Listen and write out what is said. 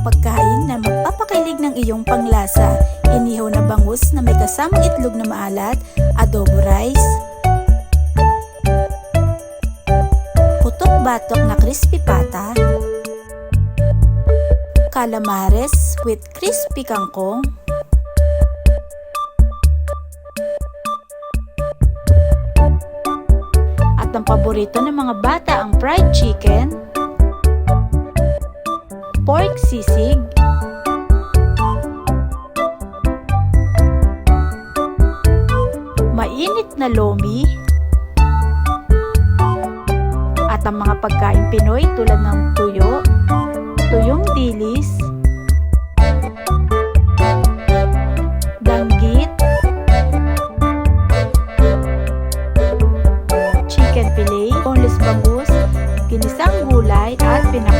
pagkain na magpapakilig ng iyong panglasa. Inihaw na bangus na may kasamang itlog na maalat, adobo rice, putok-batok na crispy pata, calamares with crispy kangkong, at ang paborito ng mga bata ang fried chicken, pork sisig, mainit na lomi, at ang mga pagkain Pinoy tulad ng tuyo, tuyong dilis, danggit, chicken fillet, boneless bangus, ginisang gulay at pinakain.